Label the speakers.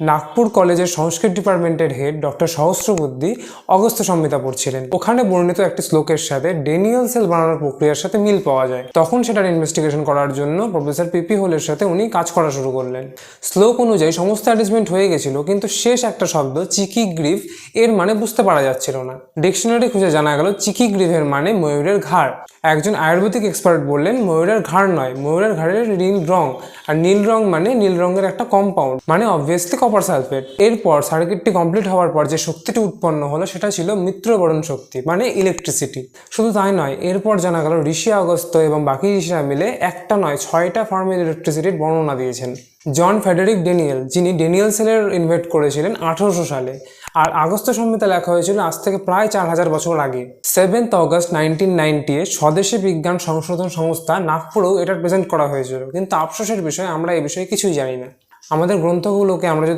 Speaker 1: নাগপুর কলেজের সংস্কৃত ডিপার্টমেন্টের হেড ডক্টর সহস্রবুদ্ধি অগস্ত সংহিতা পড়ছিলেন। ওখানে বর্ণিত একটি শ্লোকের সাথে ডেনিয়াল সেল বানানোর প্রক্রিয়ার সাথে মিল পাওয়া যায়। তখন সেটার ইনভেস্টিগেশন করার জন্য প্রফেসর পিপি হোলের সাথে উনি কাজ করা শুরু করলেন। শ্লোক অনুযায়ী সমস্ত অ্যারেঞ্জমেন্ট হয়ে গেছিল, কিন্তু শেষ একটা শব্দ, চিকি গ্রিভ এর মানে বুঝতে পারা যাচ্ছিল না। ডিকশনারি খুঁজে জানা গেল, চিকি গ্রিভের মানে ময়ূরের ঘাড়। একজন আয়ুর্বেদিক এক্সপার্ট বললেন, ময়ূরের ঘাড় নয়, ময়ূরের ঘাড়ের নীল রং। আর নীল রং মানে নীল রঙের একটা কম্পাউন্ড মানে অবভিয়াসলি কপার সালফেট এরপর সার্কিটটি কমপ্লিট হওয়ার পর যে শক্তিটি উৎপন্ন হলো, সেটা ছিল মিত্রবরণ শক্তি মানে ইলেকট্রিসিটি শুধু তাই নয়, এরপর জানা গেল ঋষি আগস্ত এবং বাকি ঋষিরা মিলে একটা নয়, ছয়টা ফর্মের ইলেকট্রিসিটির বর্ণনা দিয়েছেন। জন ফেডারিক ডেনিয়েল, যিনি ডেনিয়েল সেলের ইনভেট করেছিলেন আঠারোশো সালে, আর আগস্ত সংহিতা লেখা হয়েছিল আজ থেকে প্রায় চার হাজার বছর আগে। সেভেন্থ অগস্ট নাইনটিন নাইনটি স্বদেশী বিজ্ঞান সংশোধন সংস্থা নাগপুরেও এটা প্রেজেন্ট করা হয়েছিল, কিন্তু আফসোসের বিষয়ে, আমরা এই বিষয়ে কিছুই জানি না। আমাদের গ্রন্থগুলোকে আমরা যদি